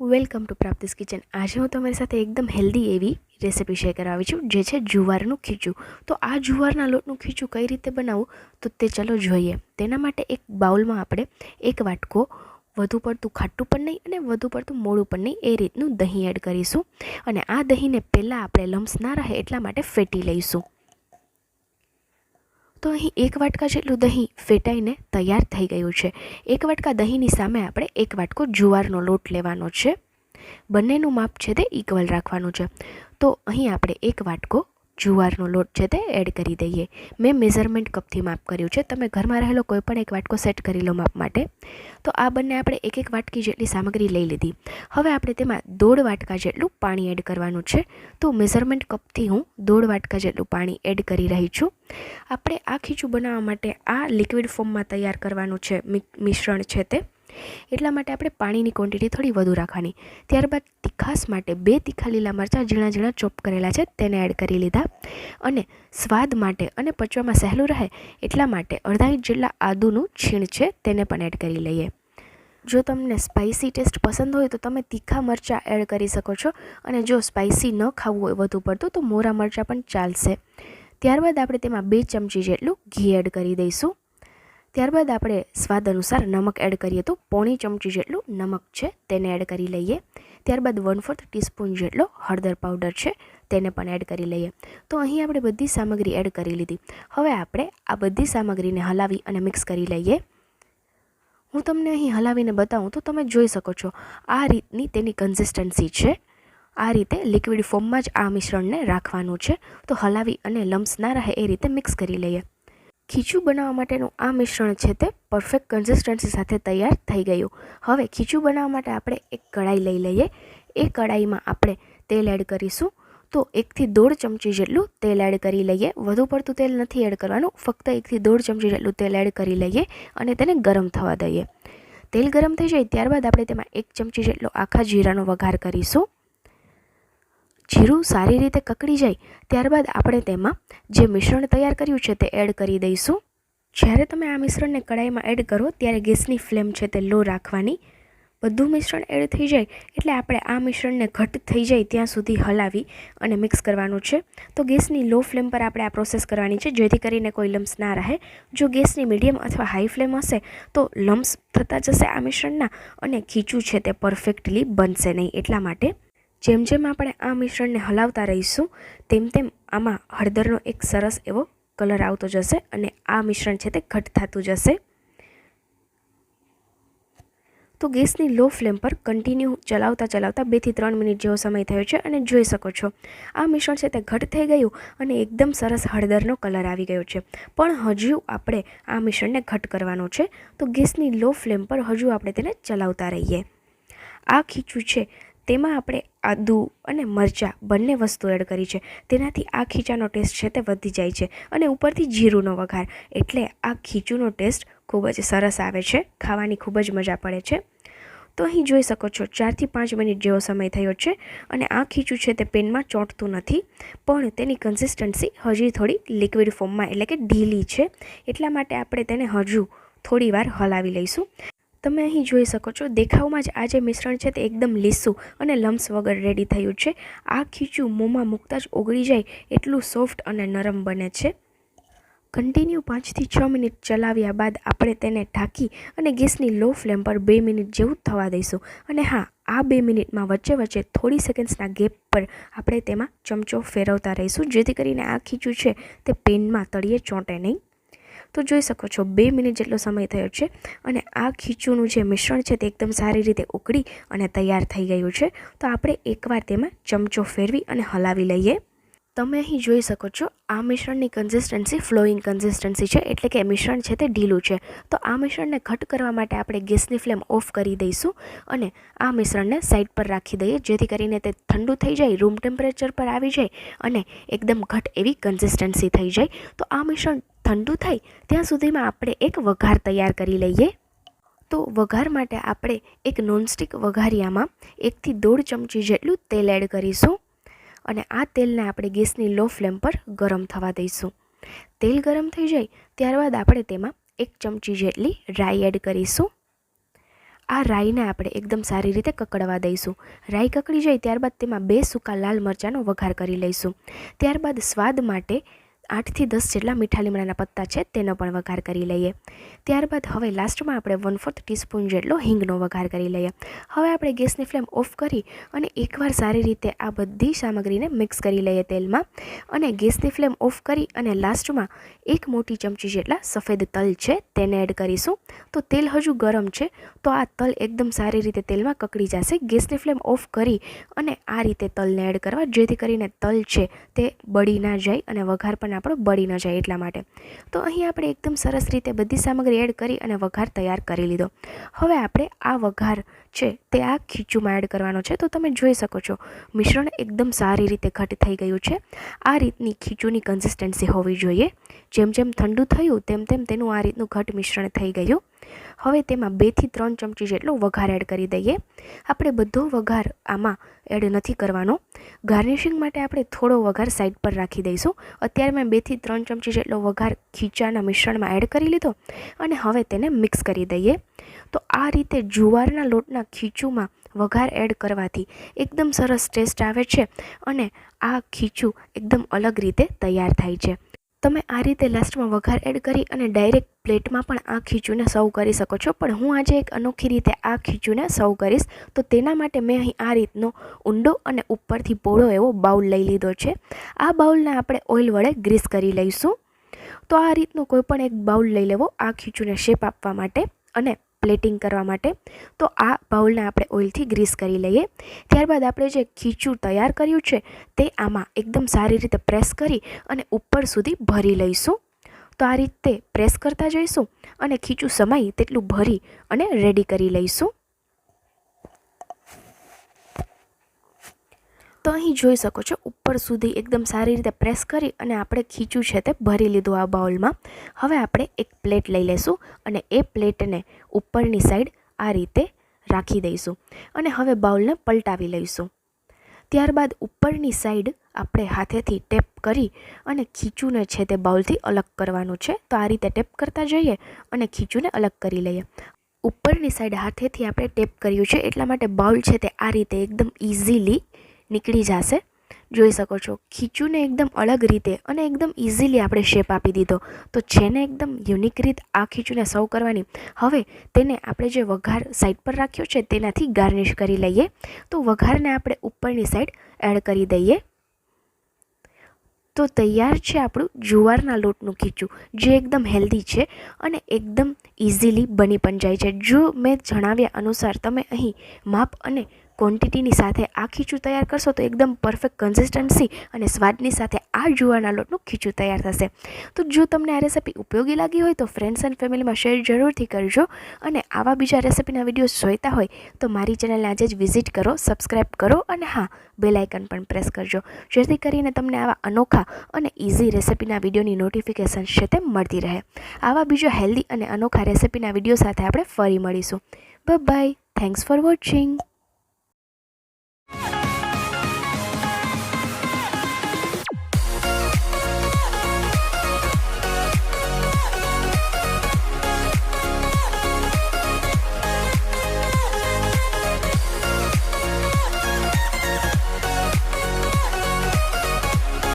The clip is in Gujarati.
Welcome to પ્રાપ્તિસ kitchen. આજે હું તમારી સાથે એકદમ હેલ્ધી એવી રેસિપી શેર કરાવી છું, જે છે જુવારનું ખીચું. તો આ જુવારના લોટનું ખીચું કઈ રીતે બનાવવું? તો તે ચાલો જોઈએ. તેના માટે એક બાઉલમાં આપણે એક વાટકો વધુ પડતું ખાટું પણ નહીં અને વધુ પડતું મોડું પણ નહીં એ રીતનું દહીં એડ કરીશું. અને આ દહીંને પહેલાં આપણે લમ્સ ના રહે એટલા માટે ફેટી લઈશું. તો અહીં એક વાટકા જેટલું દહીં ફેટાઈને તૈયાર થઈ ગયું છે. એક વાટકા દહીંની સામે આપણે એક વાટકો જુવારનો લોટ લેવાનો છે. બંનેનું માપ છે તે ઇક્વલ રાખવાનું છે. તો અહીં આપણે એક વાટકો જુવારનો લોટ છે તે એડ કરી દઈએ. મેં મેઝરમેન્ટ કપથી માપ કર્યું છે. તમે ઘરમાં રહેલો કોઈપણ એક વાટકો સેટ કરી લો માપ માટે. તો આ બંને આપણે એક એક વાટકી જેટલી સામગ્રી લઈ લીધી. હવે આપણે તેમાં દોઢ વાટકા જેટલું પાણી એડ કરવાનું છે. તો મેઝરમેન્ટ કપથી હું દોઢ વાટકા જેટલું પાણી એડ કરી રહી છું. આપણે આ ખીચું બનાવવા માટે આ લિક્વિડ ફોર્મમાં તૈયાર કરવાનું છે મિશ્રણ છે તે. એટલા માટે આપણે પાણીની ક્વોન્ટિટી થોડી વધુ રાખવાની. ત્યારબાદ તીખાસ માટે બે તીખા લીલા મરચાં ઝીણા ઝીણા ચોપ કરેલા છે, તેને એડ કરી લીધા. અને સ્વાદ માટે અને પચવામાં સહેલું રહે એટલા માટે અડધા ઇંચ જેટલા આદુનું છીણ છે, તેને પણ એડ કરી લઈએ. જો તમને સ્પાઇસી ટેસ્ટ પસંદ હોય તો તમે તીખા મરચાં એડ કરી શકો છો અને જો સ્પાઇસી ન ખાવું હોય વધુ પડતું તો મોરા મરચાં પણ ચાલશે. ત્યારબાદ આપણે તેમાં બે ચમચી જેટલું ઘી એડ કરી દઈશું. ત્યારબાદ આપણે સ્વાદ અનુસાર નમક એડ કરીએ તો પોણી ચમચી જેટલું નમક છે તેને એડ કરી લઈએ. ત્યારબાદ વન ફોર્થ ટીસ્પૂન જેટલો હળદર પાવડર છે તેને પણ એડ કરી લઈએ. તો અહીં આપણે બધી સામગ્રી એડ કરી લીધી. હવે આપણે આ બધી સામગ્રીને હલાવી અને મિક્સ કરી લઈએ. હું તમને અહીં હલાવીને બતાવું તો તમે જોઈ શકો છો આ રીતની તેની કન્સિસ્ટન્સી છે. આ રીતે લિક્વિડ ફોર્મમાં જ આ મિશ્રણને રાખવાનું છે. તો હલાવી અને લમ્સ ના રહે એ રીતે મિક્સ કરી લઈએ. ખીચું બનાવવા માટેનું આ મિશ્રણ છે તે પરફેક્ટ કન્સિસ્ટન્સી સાથે તૈયાર થઈ ગયું. હવે ખીચું બનાવવા માટે આપણે એક કઢાઈ લઈ લઈએ. એ કઢાઈમાં આપણે તેલ એડ કરીશું. તો એકથી દોઢ ચમચી જેટલું તેલ એડ કરી લઈએ. વધુ પડતું તેલ નથી એડ કરવાનું. ફક્ત એકથી દોઢ ચમચી જેટલું તેલ એડ કરી લઈએ અને તેને ગરમ થવા દઈએ. તેલ ગરમ થઈ જાય ત્યારબાદ આપણે તેમાં એક ચમચી જેટલો આખા જીરાનો વઘાર કરીશું. જીરું સારી રીતે કકડી જાય, ત્યારબાદ આપણે તેમાં જે મિશ્રણ તૈયાર કર્યું છે તે એડ કરી દઈશું. જ્યારે તમે આ મિશ્રણને કડાઈમાં એડ કરો, ત્યારે ગેસની ફ્લેમ છે તે લો રાખવાની. બધું મિશ્રણ એડ થઈ જાય એટલે આપણે આ મિશ્રણને ઘટ થઈ જાય ત્યાં સુધી હલાવી અને મિક્સ કરવાનું છે. તો ગેસની લો ફ્લેમ પર આપણે આ પ્રોસેસ કરવાની છે, જેથી કરીને કોઈ લમ્સ ના રહે. જો ગેસની મીડિયમ અથવા હાઈ ફ્લેમ હશે, તો લમ્સ થતા જશે આ મિશ્રણના અને ખીચું છે તે પરફેક્ટલી બનશે નહીં એટલા માટે. જેમ જેમ આપણે આ મિશ્રણને હલાવતા રહીશું, તેમ તેમ આમાં હળદરનો એક સરસ એવો કલર આવતો જશે અને આ મિશ્રણ છે તે ઘટ થતું જશે. તો ગેસની લો ફ્લેમ પર કન્ટિન્યુ ચલાવતા ચલાવતા બેથી ત્રણ મિનિટ જેવો સમય થયો છે અને જોઈ શકો છો, આ મિશ્રણ છે તે ઘટ થઈ ગયું અને એકદમ સરસ હળદરનો કલર આવી ગયો છે. પણ હજુ આપણે આ મિશ્રણને ઘટ કરવાનું છે, તો ગેસની લો ફ્લેમ પર હજુ આપણે તેને ચલાવતા રહીએ. આ ખીચું છે તેમાં આપણે આદુ અને મરચાં બંને વસ્તુ એડ કરી છે. તેનાથી આ ખીચાનો ટેસ્ટ છે તે વધી જાય છે અને ઉપરથી જીરુંનો વઘાર. એટલે આ ખીચુંનો ટેસ્ટ ખૂબ જ સરસ આવે છે, ખાવાની ખૂબ જ મજા પડે છે. તો અહીં જોઈ શકો છો ચારથી પાંચ મિનિટ જેવો સમય થયો છે અને આ ખીચું છે તે પેનમાં ચોંટતું નથી, પણ તેની કન્સિસ્ટન્સી હજી થોડી લિક્વિડ ફોર્મમાં એટલે કે ઢીલી છે. એટલા માટે આપણે તેને હજુ થોડી વાર હલાવી લઈશું. તમે અહીં જોઈ શકો છો, દેખાવમાં જ આ જે મિશ્રણ છે તે એકદમ લીસું અને લમ્સ વગર રેડી થયું છે. આ ખીચું મોંમાં મૂકતા જ ઓગળી જાય એટલું સોફ્ટ અને નરમ બને છે. કન્ટિન્યુ પાંચથી છ મિનિટ ચલાવ્યા બાદ આપણે તેને ઢાંકી અને ગેસની લો ફ્લેમ પર બે મિનિટ જેવું થવા દઈશું. અને હા, આ બે મિનિટમાં વચ્ચે વચ્ચે થોડી સેકન્ડ્સના ગેપ પર આપણે તેમાં ચમચો ફેરવતા રહીશું, જેથી કરીને આ ખીચું છે તે પેનમાં તળિયે ચોંટે નહીં. તો જોઈ શકો છો, બે મિનિટ જેટલો સમય થયો છે અને આ ખીચુંનું જે મિશ્રણ છે તે એકદમ સારી રીતે ઉકળી અને તૈયાર થઈ ગયું છે. તો આપણે એકવાર તેમાં ચમચો ફેરવી અને હલાવી લઈએ. તમે અહીં જોઈ શકો છો, આ મિશ્રણની કન્સિસ્ટન્સી ફ્લોઈંગ કન્સિસ્ટન્સી છે, એટલે કે મિશ્રણ છે તે ઢીલું છે. તો આ મિશ્રણને ઘટ કરવા માટે આપણે ગેસની ફ્લેમ ઓફ કરી દઈશું અને આ મિશ્રણને સાઈડ પર રાખી દઈએ, જેથી કરીને તે ઠંડુ થઈ જાય રૂમ ટેમ્પરેચર પર આવી જાય અને એકદમ ઘટ એવી કન્સિસ્ટન્સી થઈ જાય. તો આ મિશ્રણ ઠંડુ થાય, ત્યાં સુધીમાં આપણે એક વઘાર તૈયાર કરી લઈએ. તો વઘાર માટે આપણે એક નોનસ્ટિક વઘારિયામાં એકથી દોઢ ચમચી જેટલું તેલ એડ કરીશું. અને આ તેલને આપણે ગેસની લો ફ્લેમ પર ગરમ થવા દઈશું. તેલ ગરમ થઈ જાય ત્યારબાદ આપણે તેમાં એક ચમચી જેટલી રાઈ એડ કરીશું. આ રાઈને આપણે એકદમ સારી રીતે કકડવા દઈશું. રાઈ કકડી જાય ત્યારબાદ તેમાં બે સૂકા લાલ મરચાંનો વઘાર કરી લઈશું. ત્યારબાદ સ્વાદ માટે આઠથી દસ જેટલા મીઠા લીમડાના પત્તા છે, તેનો પણ વઘાર કરી લઈએ. ત્યારબાદ હવે લાસ્ટમાં આપણે વન ફોર્થ ટીસ્પૂન જેટલો હિંગનો વઘાર કરી લઈએ. હવે આપણે ગેસની ફ્લેમ ઓફ કરી અને એકવાર સારી રીતે આ બધી સામગ્રીને મિક્સ કરી લઈએ તેલમાં અને ગેસની ફ્લેમ ઓફ કરી અને લાસ્ટમાં એક મોટી ચમચી જેટલા સફેદ તલ છે, તેને એડ કરીશું. તો તેલ હજુ ગરમ છે, તો આ તલ એકદમ સારી રીતે તેલમાં કકડી જશે. ગેસની ફ્લેમ ઓફ કરી અને આ રીતે તલને એડ કરવા, જેથી કરીને તલ છે તે બળી ના જાય અને વઘાર પણ આપણો બળી ન જાય એટલા માટે. તો અહીં આપણે એકદમ સરસ રીતે બધી સામગ્રી એડ કરી અને વઘાર તૈયાર કરી લીધો. હવે આપણે આ વઘાર છે તે આ ખીચુમાં એડ કરવાનો છે. તો તમે જોઈ શકો છો, મિશ્રણ એકદમ સારી રીતે ઘટ થઈ ગયું છે. આ રીતની ખીચુની કન્સિસ્ટન્સી હોવી જોઈએ. જેમ જેમ ઠંડુ થયું, તેમ તેમ તેનું આ રીતનું ઘટ મિશ્રણ થઈ ગયું. હવે તેમાં બેથી ત્રણ ચમચી જેટલો વઘાર એડ કરી દઈએ. આપણે બધો વઘાર આમાં એડ નથી કરવાનો. ગાર્નિશિંગ માટે આપણે થોડો વઘાર સાઈડ પર રાખી દઈશું. અત્યારે મેં બેથી ત્રણ ચમચી જેટલો વઘાર ખીચાના મિશ્રણમાં એડ કરી લીધો અને હવે તેને મિક્સ કરી દઈએ. તો આ રીતે જુવારના લોટના ખીચુમાં વઘાર એડ કરવાથી એકદમ સરસ ટેસ્ટ આવે છે અને આ ખીચું એકદમ અલગ રીતે તૈયાર થાય છે. તમે આ રીતે લાસ્ટમાં વઘાર એડ કરી અને ડાયરેક્ટ પ્લેટમાં પણ આ ખીચુને સર્વ કરી શકો છો. પણ હું આજે એક અનોખી રીતે આ ખીચુને સર્વ કરીશ. તો તેના માટે મેં અહીં આ રીતનો ઊંડો અને ઉપરથી પોળો એવો બાઉલ લઈ લીધો છે. આ બાઉલને આપણે ઓઇલ વડે ગ્રીસ કરી લઈશું. તો આ રીતનો કોઈ પણ એક બાઉલ લઈ લેવો આ ખીચુને શેપ આપવા માટે અને પ્લેટિંગ કરવા માટે. તો આ બાઉલને આપણે ઓઇલથી ગ્રીસ કરી લઈએ. ત્યારબાદ આપણે જે ખીચું તૈયાર કર્યું છે, તે આમાં એકદમ સારી રીતે પ્રેસ કરી અને ઉપર સુધી ભરી લઈશું. તો આ રીતે પ્રેસ કરતા જઈશું અને ખીચું સમાય તેટલું ભરી અને રેડી કરી લઈશું. તો અહીં જોઈ શકો છો. ઉપર સુધી એકદમ સારી રીતે પ્રેસ કરી અને આપણે ખીચું છે તે ભરી લીધું આ બાઉલમાં. હવે આપણે એક પ્લેટ લઈ લેશું અને એ પ્લેટને ઉપરની સાઈડ આ રીતે રાખી દઈશું અને હવે બાઉલને પલટાવી લઈશું. ત્યારબાદ ઉપરની સાઈડ આપણે હાથેથી ટેપ કરી અને ખીચુને છે તે બાઉલથી અલગ કરવાનું છે. તો આ રીતે ટેપ કરતા જઈએ અને ખીચુને અલગ કરી લઈએ. ઉપરની સાઈડ હાથેથી આપણે ટેપ કર્યું છે. એટલા માટે બાઉલ છે તે આ રીતે એકદમ ઇઝીલી નીકળી જશે. જોઈ શકો છો, ખીચુને એકદમ અલગ રીતે અને એકદમ ઇઝીલી આપણે શેપ આપી દીધો. તો જેને એકદમ યુનિક રીત આ ખીચુને સર્વ કરવાની, હવે તેને આપણે જે વઘાર સાઈડ પર રાખ્યો છે તેનાથી ગાર્નિશ કરી લઈએ. તો વઘારને આપણે ઉપરની સાઈડ એડ કરી દઈએ. તો તૈયાર છે આપણું જુવારના લોટનું ખીચું, જે એકદમ હેલ્ધી છે અને એકદમ ઇઝીલી બની પણ જાય છે. જો મેં જણાવ્યા અનુસાર તમે અહીં માપ અને ક્વોન્ટિટીની સાથે આ ખીચું તૈયાર કરશો તો એકદમ પરફેક્ટ કન્સિસ્ટન્સી અને સ્વાદની સાથે આ જુવારના લોટનું ખીચું તૈયાર થશે. તો જો તમને આ રેસિપી ઉપયોગી લાગી હોય તો ફ્રેન્ડ્સ એન્ડ ફેમિલીમાં શેર જરૂરથી કરજો અને આવા બીજા રેસિપીના વિડીયોઝ જોઈતા હોય તો મારી ચેનલને આજે જ વિઝિટ કરો સબસ્ક્રાઈબ કરો અને હા બેલાઇકન પણ પ્રેસ કરજો. જેથી કરીને તમને આવા અનોખા અને ઇઝી રેસિપીના વિડીયોની નોટિફિકેશન છે તે મળતી રહે. આવા બીજો હેલ્ધી અને અનોખા રેસિપીના વીડિયો સાથે આપણે ફરી મળીશું. By thanks for watching